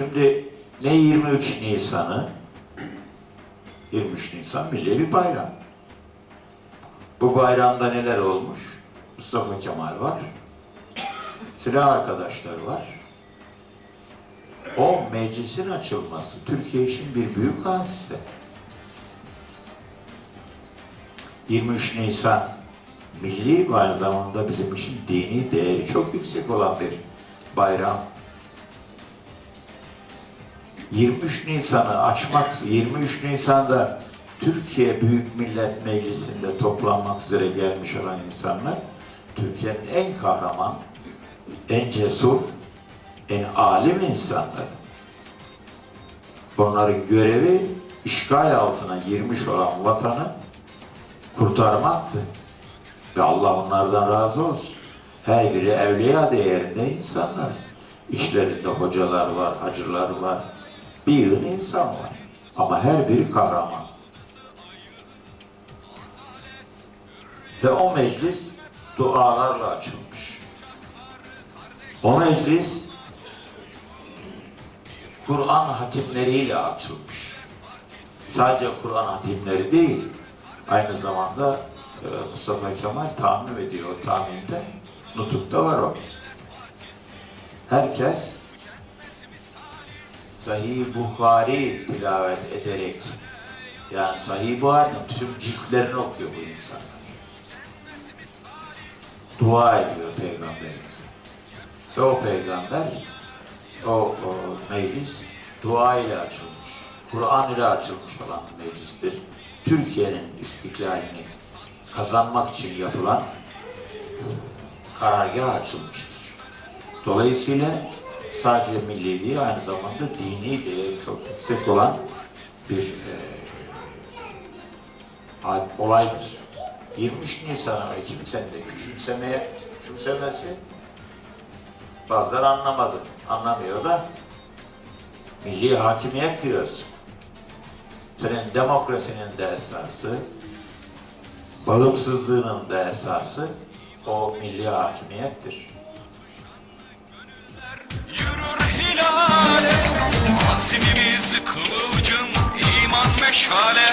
Şimdi ne 23 Nisan'ı? 23 Nisan milli bir bayram. Bu bayramda neler olmuş? Mustafa Kemal var. Silah arkadaşları var. O meclisin açılması Türkiye için bir büyük hadise. 23 Nisan milli zamanda bizim için dini değeri çok yüksek olan bir bayram. 23 Nisan'ı açmak, 23 Nisan'da Türkiye Büyük Millet Meclisi'nde toplanmak üzere gelmiş olan insanlar, Türkiye'nin en kahraman, en cesur, en alim insanları. Onların görevi işgal altına girmiş olan vatanı kurtarmaktı. Ve Allah onlardan razı olsun. Her biri evliya değerinde insanlar. İşlerinde hocalar var, hacılar var. Bir yığın insan var. Ama her biri kahraman. Ve o meclis dualarla açılmış. O meclis Kur'an hatimleriyle açılmış. Sadece Kur'an hatimleri değil, aynı zamanda e, Mustafa Kemal tahmin ediyor o tahminde. Nutuk'ta var o. Herkes Sahih Buhari tilavet ederek yani Sahih Buhari'nin tüm ciltlerini okuyor bu insanlar. Dua ediyor Peygamberimiz. Ve o peygamber o, o meclis dua ile açılmış. Kur'an ile açılmış olan bir meclistir. Türkiye'nin istiklalini kazanmak için yapılan karargah açılmıştır. Dolayısıyla sadece milli değil, aynı zamanda dini değeri çok yüksek olan bir e, olaydır. 23 Nisan'ı kimsenin de küçümsemeye, küçümsemesi bazıları anlamadı. Anlamıyor da milli hakimiyet diyoruz. Senin demokrasinin de esası, bağımsızlığının da esası o milli hakimiyettir. Shalom.